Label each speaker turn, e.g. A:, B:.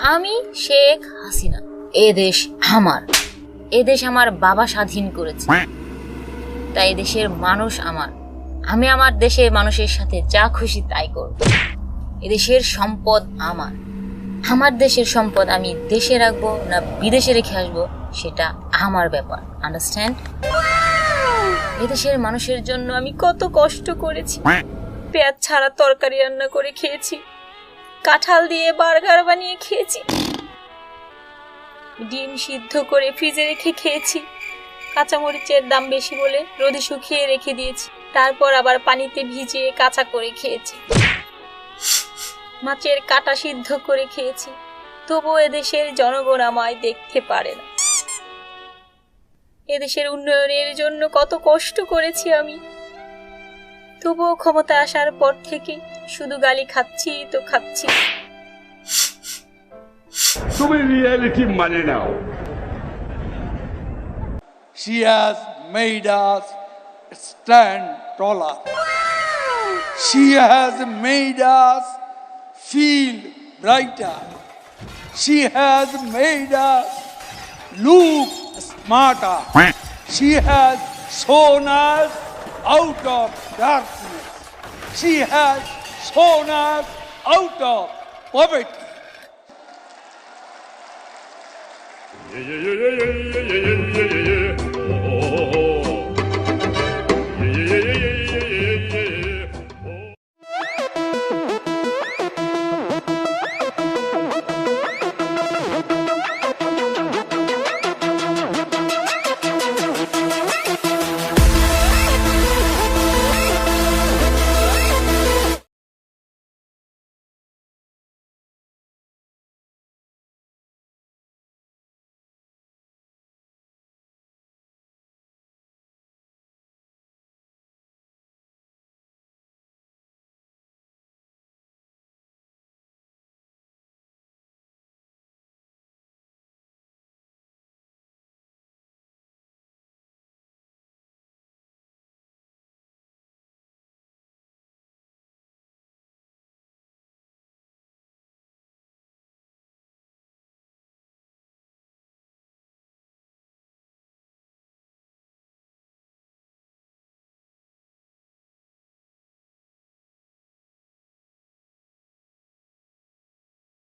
A: আমি শেখ হাসিনা। এ দেশ আমার। এ দেশ আমার বাবা স্বাধীন করেছে। তাই দেশের মানুষ আমার। আমি আমার দেশের মানুষের সাথে যা খুশি তাই করব। এদেশের সম্পদ আমার। আমার দেশের সম্পদ আমি দেশে রাখব না বিদেশে রেখে আসব সেটা আমার ব্যাপার। আন্ডারস্ট্যান্ড এদেশের মানুষের জন্য আমি কত কষ্ট করেছি। পেঁয়াজ ছাড়া তরকারি রান্না করে খেয়েছি। কাঁঠাল দিয়ে বার্গার বানিয়ে খেয়েছি। ডিম সিদ্ধ করে ফ্রিজে রেখে খেয়েছি। কাঁচামরিচের দাম বেশি বলে রোদে শুকিয়ে রেখে দিয়েছি। তারপর আবার পানিতে ভিজিয়ে কাঁচা করে খেয়েছি। মাছের কাটা সিদ্ধ করে খেয়েছি। তবু এদেশের জনগণ আমায় দেখতে পারে না। এদেশের উন্নয়নের জন্য কত কষ্ট করেছি আমি। তবুও ক্ষমতা আসার পর থেকে শুধু গালি খাচ্ছি তো খাচ্ছি
B: তুমি রিয়েলিটি মানে নাও
C: She has made us stand taller. She has made us feel brighter. She has made us look smarter. She has shown us out of darkness. She has shown us out of poverty.
B: Yeah, yeah, yeah,